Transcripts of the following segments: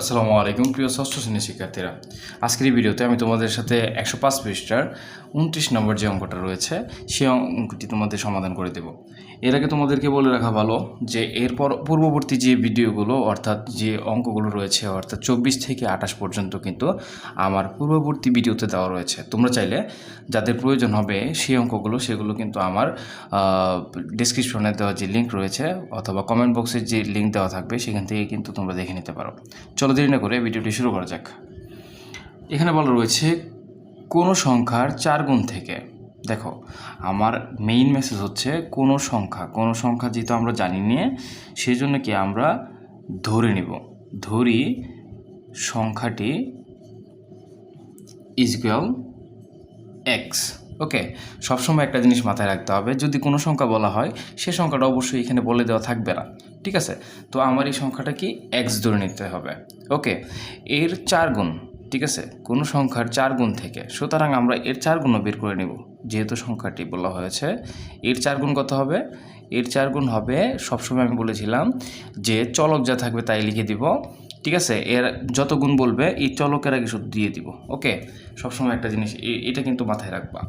আসসালামু আলাইকুম, প্রিয় ষষ্ঠ শ্রেণির শিক্ষার্থীরা। আজকের এই ভিডিওতে আমি তোমাদের সাথে একশো পাঁচ পৃষ্ঠার উনত্রিশ নম্বর যে অঙ্কটা রয়েছে, সেই অঙ্কটি তোমাদের সমাধান করে দেব। এর আগে তোমাদেরকে বলে রাখা ভালো যে, এরপর পূর্ববর্তী যে ভিডিওগুলো, অর্থাৎ যে অঙ্কগুলো রয়েছে, অর্থাৎ চব্বিশ থেকে আঠাশ পর্যন্ত কিন্তু আমার পূর্ববর্তী ভিডিওতে দেওয়া রয়েছে। তোমরা চাইলে যাদের প্রয়োজন হবে সেই অঙ্কগুলো, সেগুলো কিন্তু আমার ডিসক্রিপশনে দেওয়া যে লিঙ্ক রয়েছে, অথবা কমেন্ট বক্সে যে লিঙ্ক দেওয়া থাকবে, সেখান থেকে কিন্তু তোমরা দেখে নিতে পারো। চলো দেরি না করে ভিডিওটি শুরু করা যাক। এখানে বলা রয়েছে, কোনো সংখ্যার চার গুণ থেকে। দেখো, আমার মেইন মেসেজ হচ্ছে কোনো সংখ্যা। কোনো সংখ্যা যেহেতু আমরা জানি নিয়ে সেই জন্য কি আমরা ধরে নিব। ধরি সংখ্যাটি ইজুয়াল এক্স ওকে, সবসময় একটা জিনিস মাথায় রাখতে হবে, যদি কোনো সংখ্যা বলা হয়, সে সংখ্যাটা অবশ্যই এখানে বলে দেওয়া থাকবে না, ঠিক আছে? তো আমার এই সংখ্যাটা কি? এক্স ধরে নিতে হবে, ওকে? এর চার গুণ, ঠিক আছে? কোনো সংখ্যার চার গুণ থেকে, সুতরাং আমরা এর চার গুণও বের করে নেব, যেহেতু সংখ্যাটি বলা হয়েছে, এর চার গুণ কত হবে? এর চার গুণ হবে, সবসময় আমি বলেছিলাম যে চলক যা থাকবে তাই লিখে দিব ঠিক আছে? এর যত গুণ বলবে, এই চলকের আগে শুধু দিয়ে দিব ওকে সবসময় একটা জিনিস এটা কিন্তু মাথায় রাখবা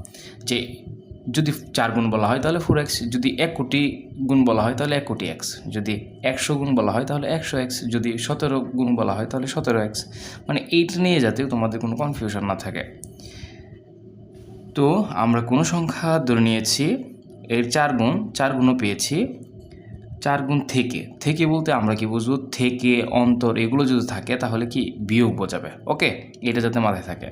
যে যদি চার গুণ বলা হয় তাহলে ফোর এক্স যদি এক কোটি গুণ বলা হয় তাহলে এক কোটি এক্স যদি একশো গুণ বলা হয় তাহলে একশো এক্স যদি সতেরো গুণ বলা হয় তাহলে সতেরো এক্স মানে এইটা নিয়ে যাতে তোমাদের কোনো কনফিউশন না থাকে। তো আমরা কোনো সংখ্যা ধরে নিয়েছি, এর চার গুণ, চার গুণও পেয়েছি চার গুণ থেকে। থেকে বলতে আমরা কি বুঝব? থেকে, অন্তর এগুলো যদি থাকে তাহলে কি বিয়োগ বোঝাবে? ওকে? এটা যাতে মাথায় থাকে।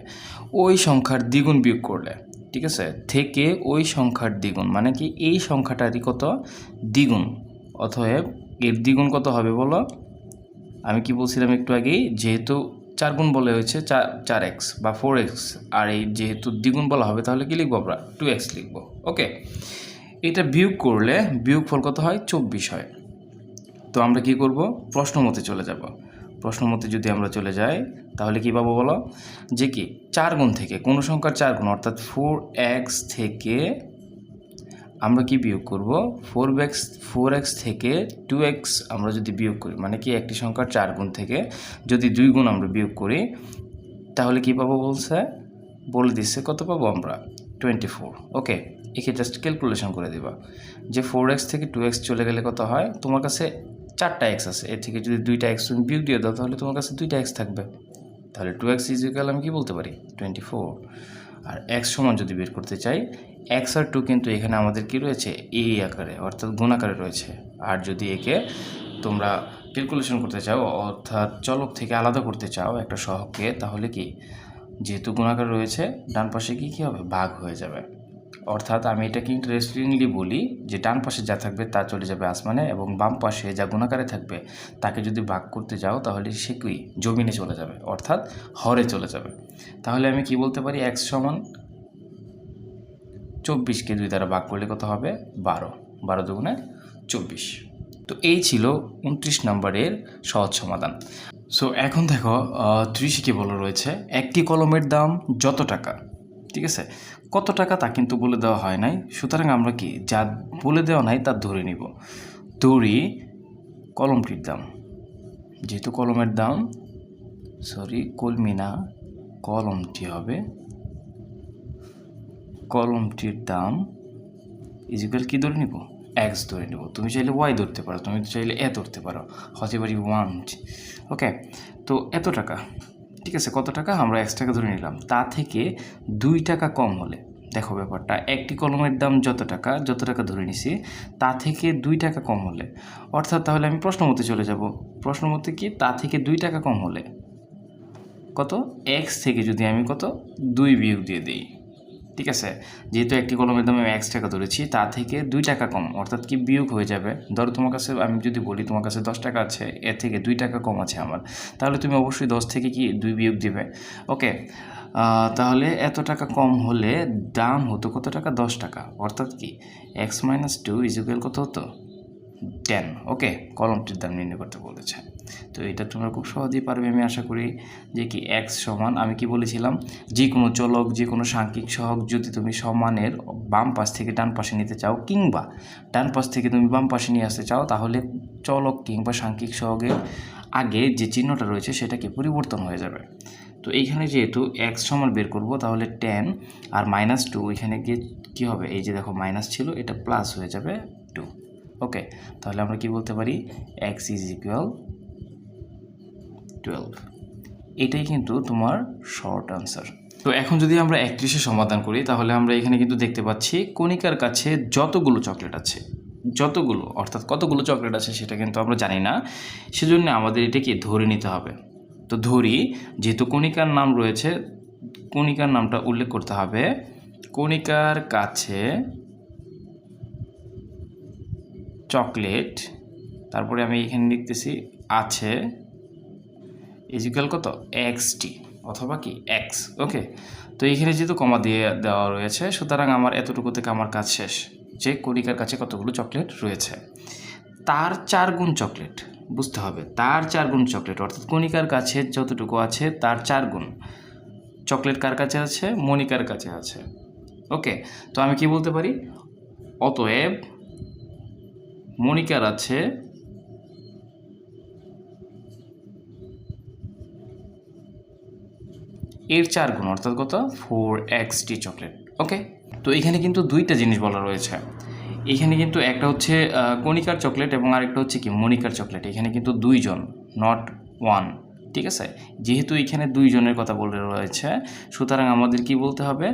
ওই সংখ্যার দ্বিগুণ বিয়োগ করলে, ঠিক আছে? থেকে ওই সংখ্যার দ্বিগুণ মানে কি এই সংখ্যাটারই কত? দ্বিগুণ। অতএব এর দ্বিগুণ কত হবে বলো? আমি কি বলছিলাম একটু আগেই? যেহেতু চার গুণ বলা হয়েছে, চার চার এক্স বা ফোর এক্স, আর এই যেহেতু দ্বিগুণ বলা হবে তাহলে কি লিখব আমরা? টু এক্স লিখব। ওকে? এটা বিয়োগ করলে বিয়োগ ফল কত হয়? চব্বিশ হয়। তো আমরা কি করব? প্রশ্ন মতে চলে যাব। প্রশ্ন মতে যদি আমরা চলে যাই, তাহলে কি পাবো বলো? যে কি? চার গুণ থেকে, কোনো সংখ্যার চার গুণ? অর্থাৎ ফোর এক্স থেকে আমরা কি বিয়োগ করব? ফোর এক্স ফোর এক্স থেকে টু এক্স আমরা যদি বিয়োগ করি মানে কি একটি সংখ্যার চার গুণ থেকে যদি দুই গুণ আমরা বিয়োগ করি, তাহলে কি পাবো বলছে? বলে দিচ্ছে কত পাবো আমরা? টোয়েন্টি ফোর ওকে একে জাস্ট ক্যালকুলেশন করে দিবা। যে ফোর এক্স থেকে টু এক্স চলে গেলে কত হয়? তোমার কাছে চারটা এক্স আছে। এর থেকে যদি দুইটা এক্স তুমি বিয়োগ দিয়ে দাও, তাহলে তোমার কাছে দুইটা এক্স থাকবে। তাহলে টু এক্স ইজিক্যাল আমি কি বলতে পারি? টোয়েন্টি ফোর আর এক্স সমান যদি বের করতে চাই এক্স আর টু কিন্তু এখানে আমাদের কি রয়েছে? এ আকারে, অর্থাৎ গুণ আকারে রয়েছে। আর যদি একে তোমরা ক্যালকুলেশন করতে চাও, অর্থাৎ চলক থেকে আলাদা করতে চাও একটা সহগকে, তাহলে কি? যেহেতু গুণাকার রয়েছে, ডান পাশে কি কী হবে? ভাগ হয়ে যাবে। অর্থাৎ আমি এটাকে ইন্টারেস্টিংলি বলি, যে ডান পাশে যা থাকবে তা চলে যাবে আসমানে এবং বাম পাশে যা গুণাকারে থাকবে, তাকে যদি ভাগ করতে যাও তাহলে সে কি? জমিনে চলে যাবে, অর্থাৎ হরে চলে যাবে। তাহলে আমি কি বলতে পারি? এক্স সমান চব্বিশকে দুই দ্বারা ভাগ করলে কত হবে? বারো। বারো দুগুণে চব্বিশ। তো এই ছিল উনত্রিশ নম্বরের সহজ সমাধান। সো এখন দেখো ত্রিশিকে বলা রয়েছে? একটি কলমের দাম যত টাকা, ঠিক আছে? কত টাকা তা কিন্তু বলে দেওয়া হয় নাই। সুতরাং আমরা কি যা বলে দেওয়া নাই তা ধরে নিব। দড়ি কলমটির দাম। যেহেতু কলমের দাম সরি কলমিনা কলমটি হবে। কলমটির দাম ইজিক্যাল কী ধরে নিব? এক্স ধরে নেব। তুমি চাইলে ওয়াই ধরতে পারো, তুমি চাইলে এ ধরতে পারো। হতে পারি ওয়ান ওকে তো এত টাকা। ঠিক আছে, কত টাকা? আমরা এক্স টাকা ধরে নিলাম। তা থেকে দুই টাকা কম হলে, দেখো ব্যাপারটা, একটি কলমের দাম যত টাকা যত টাকা ধরে নিছি, তা থেকে দুই টাকা কম হলে, অর্থাৎ তাহলে আমি প্রশ্ন মতে চলে যাব। প্রশ্ন মতে কি? তা থেকে দুই টাকা কম হলে, কত? এক্স থেকে যদি আমি কত? দুই বিয়োগ দিয়ে দিই। ঠিক আছে? যেহেতু একটি কলমের দাম আমি এক্স টাকা ধরেছি, তা থেকে দুই টাকা কম, অর্থাৎ কি বিয়োগ হয়ে যাবে? ধরো তোমার কাছে, আমি যদি বলি তোমার কাছে দশ টাকা আছে, এর থেকে দুই টাকা কম আছে আমার, তাহলে তুমি অবশ্যই দশ থেকে কি দুই বিয়োগ দিবে? ওকে তাহলে এত টাকা কম হলে দাম হতো কত টাকা? দশ টাকা, অর্থাৎ কি এক্স মাইনাস টু ইজুকেল কত হতো? টেন ওকে, কলমটির দাম নির্ণয় করতে বলেছে। তো এটা তোমরা খুব সহজেই পারবে আমি আশা করি যে কি এক্স সমান, আমি কি বলেছিলাম? যে কোনো চলক যে কোনো সাংখ্যিক সহগ যদি তুমি সমানের বাম পাশ থেকে ডান পাশে নিতে চাও কিংবা ডান পাশ থেকে তুমি বাম পাশে নিয়ে আসতে চাও, তাহলে চলক কিংবা সাংখ্যিক সহগের আগে যে চিহ্নটা রয়েছে সেটাকে পরিবর্তন হয়ে যাবে। তো এইখানে যেহেতু এক্স সমান বের করব, তাহলে টেন আর মাইনাস টু এখানে গিয়ে কী হবে? এই যে দেখো মাইনাস ছিল, এটা প্লাস হয়ে যাবে টু ওকে তাহলে আমরা কি বলতে পারি? এক্স ইজ ইকুয়াল টুয়েলভ এটাই কিন্তু তোমার শর্ট আনসার তো এখন যদি আমরা একত্রিশে সমাধান করি, তাহলে আমরা এখানে কিন্তু দেখতে পাচ্ছি কণিকার কাছে যতগুলো চকলেট আছে, যতগুলো, অর্থাৎ কতগুলো চকলেট আছে সেটা কিন্তু আমরা জানি না, সেজন্য আমাদের এটাকে ধরে নিতে হবে। তো ধরি, যেহেতু কণিকার নাম রয়েছে, কণিকার নামটা উল্লেখ করতে হবে, কণিকার কাছে চকলেট তারপরে আমি এখানে লিখতেছি আছে ইজিক্যাল কত? এক্স টি অথবা কি? এক্স ওকে তো এখানে যেহেতু কমা দিয়ে দেওয়া রয়েছে, সুতরাং আমার এতটুকু থেকে আমার কাজ শেষ। যে কণিকার কাছে কতগুলো চকলেট রয়েছে। তার চার গুণ চকলেট বুঝতে হবে। তার চার গুণ চকলেট অর্থাৎ কণিকার কাছে যতটুকু আছে, তার চার গুণ। চকলেট কার কাছে আছে? মনিকার কাছে আছে। ওকে তো আমি কি বলতে পারি? অতএব মনিকার আছে এর চার গুণ, অর্থাৎ কত? ফোর এক্স টি চকলেট ওকে তো এখানে কিন্তু দুইটা জিনিস বলা রয়েছে। এখানে কিন্তু একটা হচ্ছে কণিকার চকলেট এবং আরেকটা হচ্ছে কি? মনিকার চকলেট এখানে কিন্তু দুইজন নট ওয়ান ঠিক আছে? যেহেতু এখানে দুইজনের কথা বলে রয়েছে, সুতরাং আমাদের কি বলতে হবে?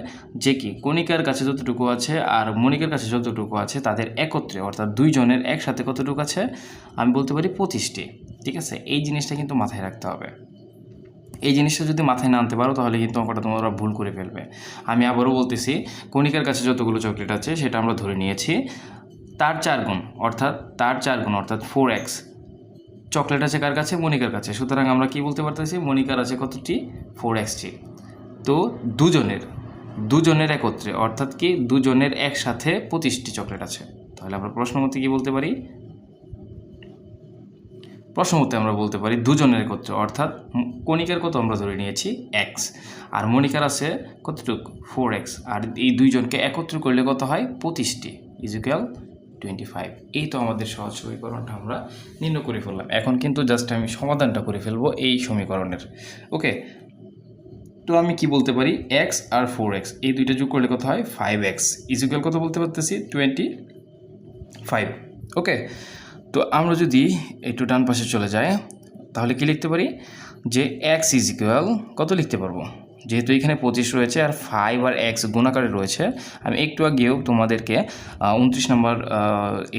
যে কি? কণিকার কাছে যতটুকু আছে আর মনিকার কাছে যতটুকু আছে, তাদের একত্রে, অর্থাৎ দুইজনের একসাথে কতটুকু আছে? আমি বলতে পারি পঁচিশটি, ঠিক আছে? এই জিনিসটা কিন্তু মাথায় রাখতে হবে। এই জিনিসটা যদি মাথায় না আনতে পারো, তাহলে কিন্তু অঙ্কটা তোমরা ভুল করে ফেলবে। আমি আবারও বলতেছি, কণিকার কাছে যতগুলো চকলেট আছে, সেটা আমরা ধরে নিয়েছি। তার চার গুণ, অর্থাৎ তার চার গুণ, অর্থাৎ ফোর এক্স চকলেট আছে কার কাছে? মনিকার কাছে। সুতরাং আমরা কি বলতে পারতেছি? মনিকার আছে কতটি? ফোর এক্সটি তো দুজনের দুজনের একত্রে, অর্থাৎ কি? দুজনের একসাথে পঁচিশটি চকলেট আছে। তাহলে আমরা প্রশ্ন মতে কি বলতে পারি? প্রশ্নমতে আমরা বলতে পারি দুজনের একত্রে অর্থাৎ কণিকার কত আমরা ধরে নিয়েছি এক্স আর মনিকার আছে কতটুক? ফোর এক্স আর এই দুইজনকে একত্র করলে কত হয়? পঁচিশটি ইজিক্যাল টোয়েন্টি ফাইভ এই তো আমাদের সহজ সমীকরণটা আমরা নির্ণয় করে ফেললাম। এখন কিন্তু জাস্ট আমি সমাধানটা করে ফেলব এই সমীকরণের। ওকে তো আমি কি বলতে পারি? এক্স আর ফোর এক্স এই দুইটা যোগ করলে কত হয়? ফাইভ এক্স ইজিক্যাল কত বলতে পারতেছি? টোয়েন্টি ফাইভ ওকে তো আমরা যদি একটু ডান পাশে চলে যাই, তাহলে কি লিখতে পারি? যে এক্স ইজ ইকুয়াল কত লিখতে পারব? যেহেতু এখানে পঁচিশ রয়েছে আর ফাইভ আর এক্স গুণাকারে রয়েছে, আমি একটু আগেও তোমাদেরকে উনত্রিশ নম্বর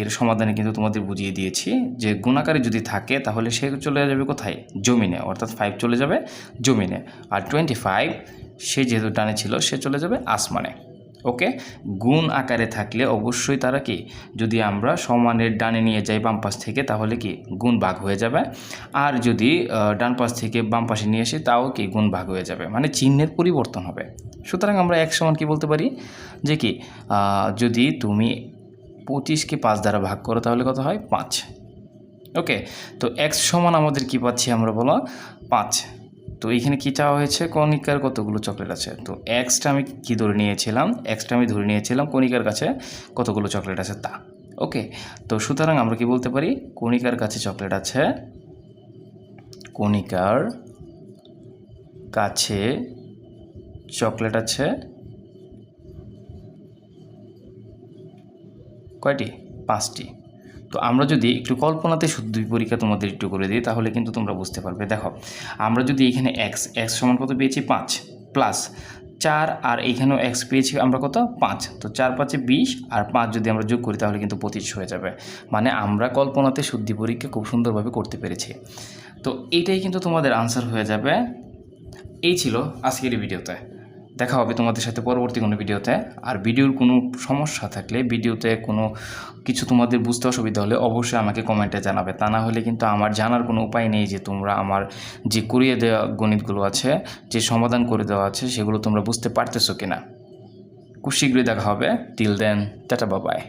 এর সমাধানে কিন্তু তোমাদের বুঝিয়ে দিয়েছি যে গুণাকারে যদি থাকে, তাহলে সে চলে যাবে কোথায়? জমিনে, অর্থাৎ ফাইভ চলে যাবে জমিনে। আর টোয়েন্টি ফাইভ সে যেহেতু টানে ছিল, সে চলে যাবে আসমানে। ওকে? গুণ আকারে থাকলে অবশ্যই তারা কি? যদি আমরা সমানের ডানে নিয়ে যাই বাম পাশ থেকে, তাহলে কি গুণ ভাগ হয়ে যাবে? আর যদি ডান পাশ থেকে বাম পাশে নিয়ে আসি, তাও কি গুণ ভাগ হয়ে যাবে? মানে চিহ্নের পরিবর্তন হবে। সুতরাং আমরা এক সমান কি বলতে পারি? যে কি যদি তুমি পঁচিশকে পাঁচ দ্বারা ভাগ করো, তাহলে কত হয়? পাঁচ। ওকে? তো এক্স সমান আমাদের কি পাচ্ছি আমরা বলো? পাঁচ। তো এইখানে কি চাওয়া হয়েছে? কণিকার কতগুলো চকলেট আছে? তো এক্সটা আমি কি ধরে নিয়েছিলাম? এক্সটা আমি ধরে নিয়েছিলাম কণিকার কাছে কতগুলো চকলেট আছে তা। ওকে, তো সুতরাং আমরা কি বলতে পারি? কণিকার কাছে চকলেট আছে। কণিকার কাছে চকলেট আছে। কয়টি? পাঁচটি। তো আমরা যদি একটু কল্পনাতে শুদ্ধ পরীক্ষা তোমাদের একটু করে দিই, তাহলে কিন্তু তোমরা বুঝতে পারবে। দেখো, আমরা যদি এখানে এক্স এক্স সমান কত পেয়েছি? পাঁচ প্লাস চার, আর এইখানেও এক্স পেয়েছি আমরা কত? পাঁচ। তো চার পাঁচে বিশ, আর পাঁচ যদি আমরা যোগ করি, তাহলে কিন্তু পঁচিশ হয়ে যাবে। মানে আমরা কল্পনাতে শুদ্ধি পরীক্ষা খুব সুন্দরভাবে করতে পেরেছি। তো এটাই কিন্তু তোমাদের আনসার হয়ে যাবে। এই ছিল আজকের ভিডিওতে। দেখা হবে তোমাদের সাথে পরবর্তী কোনো ভিডিওতে। আর ভিডিওর কোনো সমস্যা থাকলে, ভিডিওতে কোনো কিছু তোমাদের বুঝতে অসুবিধা হলে অবশ্যই আমাকে কমেন্টে জানাবে। তা না হলে কিন্তু আমার জানার কোনো উপায় নেই যে তোমরা আমার যে করিয়ে দেওয়া গণিতগুলো আছে, যে সমাধান করে দেওয়া আছে, সেগুলো তোমরা বুঝতে পারতেছো কিনা। খুব শীঘ্রই দেখা হবে। টিল দেন টাটা বাবাই